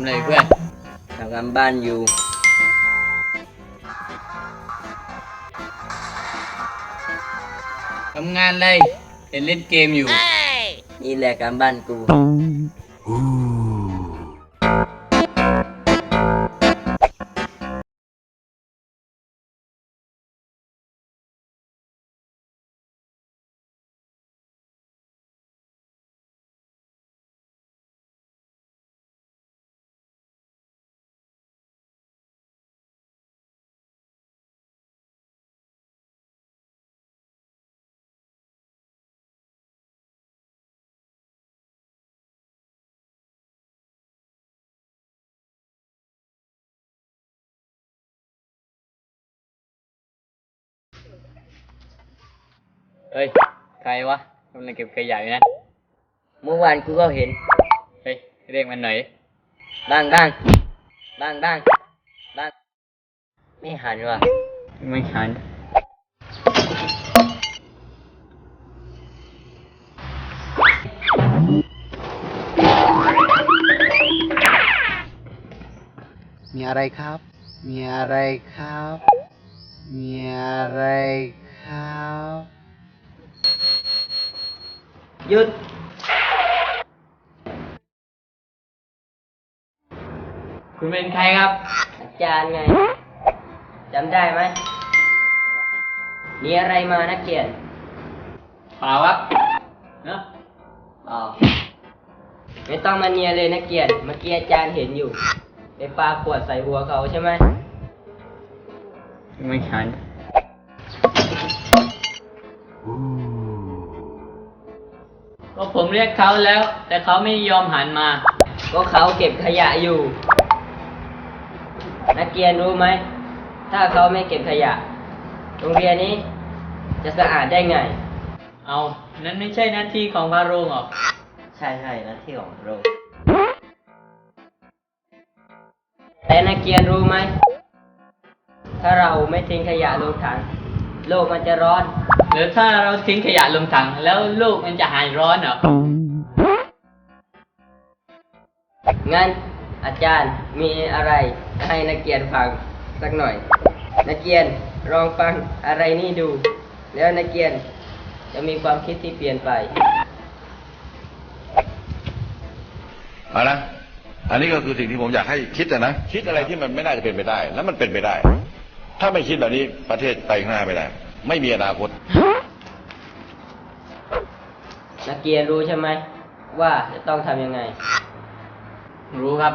อะไรเพื่อนทำการบ้านอยู่ ทำงานอะไรเห็นเล่นเกมอยู่ นี่แหละการบ้านกู เฮ้ย ใครวะกำลังเก็บขยะอยู่นะ เมื่อวานกูก็เห็น เฮ้ย เรียกมันหน่อยบ้างบ้างบ้างบ้างบ้าง ไม่หันว่ะ ไม่หัน มีอะไรครับ มีอะไรครับ มีอะไรครับ หยุด คุณเป็นใครครับ อาจารย์ไง จำได้ไหมมีอะไรมานักเกียรติเปล่าครับเนอะอ๋อไม่ต้องมาเนียเลยนักเกียรติเมื่อกี้อาจารย์เห็นอยู่ ไปปาขวดใส่หัวเขาใช่ไหม ไม่หัน ก็ผมเรียกเขาแล้ว แต่เขาไม่ยอมหันมา ก็เขาเก็บขยะอยู่ นักเรียนรู้ไหม ถ้าเขาไม่เก็บขยะ โรงเรียนนี้ จะสะอาดได้ไง เอานั้นไม่ใช่หน้าที่ของพระโรงหรอก ใช่ใช่หน้าที่ของโรงแต่นักเรียนรู้ไหม ถ้าเราไม่ทิ้งขยะลงถัง โลกมันจะร้อน หรือถ้าเราทิ้งขยะลงถังแล้วโลกมันจะหายร้อนเหรอ งั้นอาจารย์มีอะไรให้นักเรียนฟังสักหน่อย นักเรียนลองฟังอะไรนี่ดู แล้วนักเรียนจะมีความคิดที่เปลี่ยนไป เอานะ อันนี้ก็คือสิ่งที่ผมอยากให้คิดนะนะ คิดอะไรที่มันไม่น่าจะเป็นไปได้ แล้วมันเป็นไปได้ ถ้าไม่คิดแบบนี้ประเทศไปข้างหน้าไม่ได้ ไม่มีอนาคต นักเรียนรู้ใช่ไหมว่าจะต้องทำยังไง รู้ครับ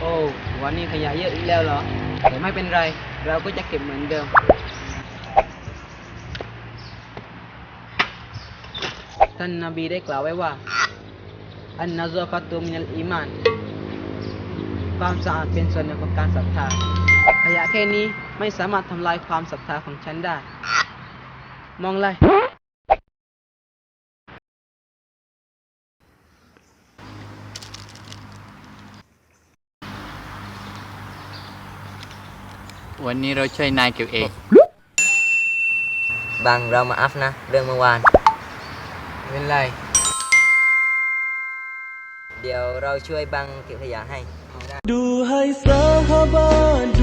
โอ้วันนี้ขยะเยอะอีกแล้วเหรอแต่ไม่เป็นไร เราก็จะเก็บเหมือนเดิม ท่านนบีได้กล่าวไว้ว่า อันนาซอฟัตุมินัลอีมาน ความสะอาดเป็นส่วนหนึ่งของการศรัทธา ขยะแค่นี้ไม่สามารถทำลายความศรัทธาของฉันได้ มองเลยวันนี้เราช่วยนายเก็บเองบางเรามาอัพนะ เรื่องเมื่อวาน ไม่เป็นไร เดี๋ยวเราช่วยบังเก็บขยะให้ ดูให้สาบาน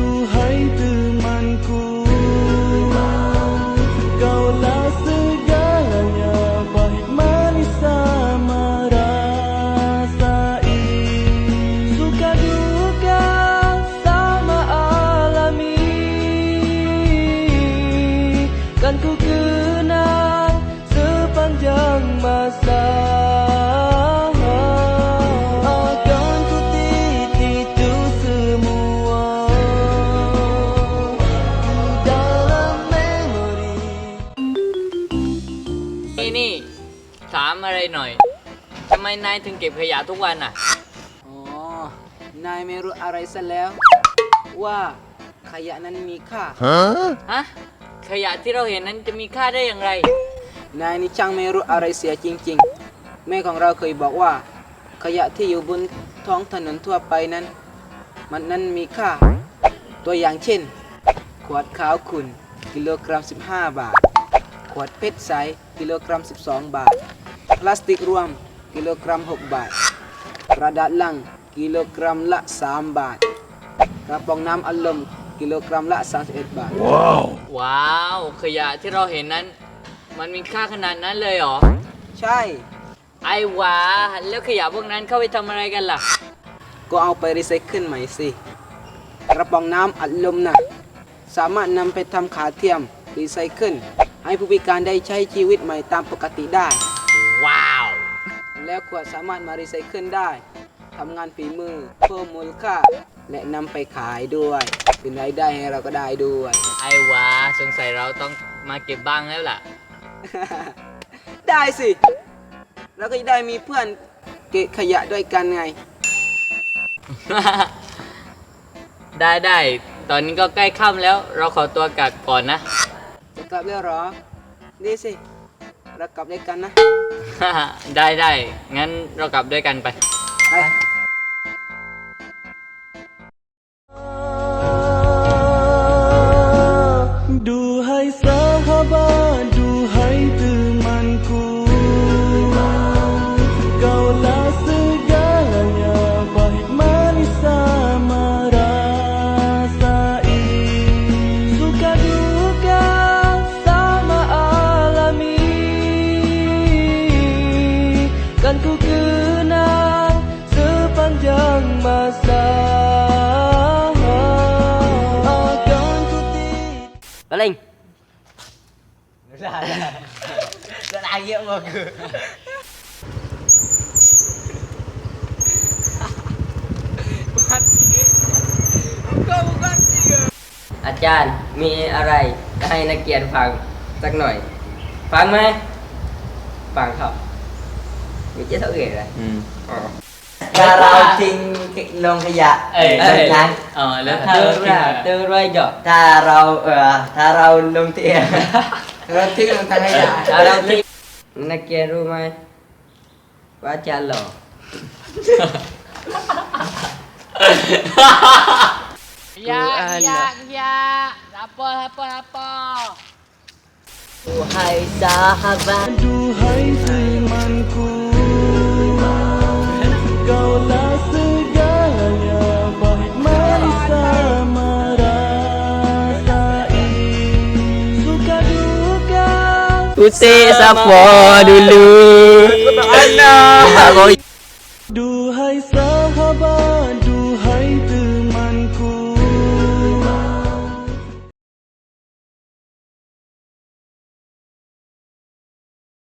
ามอะไรหน่อยทำไมนายถึงเก็บขยะทุกวันอะ อ๋อ นายไม่รู้อะไรซะแล้ว ว่าขยะนั้นมีค่า ฮะ ขยะที่เราเห็นนั้นจะมีค่าได้อย่างไร นายนี่ช่างไม่รู้อะไรเสียจริง ๆ แม่ของเราเคยบอกว่า ขยะที่อยู่บนท้องถนนทั่วไปนั้น มันนั้นมีค่า ตัวอย่างเช่น ขวดขาวขุ่นกิโลกรัม 15 บาท ขวดเพชรใสกิโลกรัม 12 บาท พลาสติกรวมกิโลกรัม 6 บาท กระดาษลังกิโลกรัมละ 3 บาท กระป๋องน้ำอัดลมกิโลกรัมละ 31 บาท ว้าว ขยะที่เราเห็นนั้น มันมีค่าขนาดนั้นเลยเหรอ ใช่ ไอ้หวาแล้วขยะพวกนั้นเข้าไปทำอะไรกันล่ะ ก็เอาไปรีไซเคิลใหม่สิ กระป๋องน้ำอัดลมนะสามารถนำไปทำขาเทียมรีไซเคิลให้ผู้พิการได้ใช้ชีวิตใหม่ตามปกติได้ว้าว แล้วขวดสามารถมารีไซเคิลได้ทำงานฝีมือเพิ่มมูลค่า และนำไปขายด้วย เป็นรายได้ให้เราก็ได้ด้วย ไอ้หวาสงสัยเราต้องมาเก็บบ้างแล้วล่ะ ได้สิแล้วก็จะได้มีเพื่อนเกะขยะด้วยกันไง ได้ได้ตอนนี้ก็ใกล้ค่ำแล้ว เราขอตัวกลับก่อนนะ จะกลับแล้วเหรอดีสิ เรากลับด้วยกันนะ ได้ได้งั้นเรากลับด้วยกันไป ไป อาจารย์มีอะไรจะให้นักเรียนฟังสักหน่อย ฟังไหมฟังครับมีเจ๊เท่าเอ๋เลยอ๋อถ้าเราทิ้งลงขยะเอ้ยเออนะเออแล้วถ้าเตือนเราว่าเตือนว่าหยอกถ้าเราเออถ้าเราลงเตียเราทิ้ง เราทิ้งมันทั้งให้ได้เราทิ้งนักเกียรู้ไหมว่าจะหล่อยากยากยากรับปอรับปอรับปอดูให้สาบานดูให้ Putik Sama. siapa dulu Anak Aku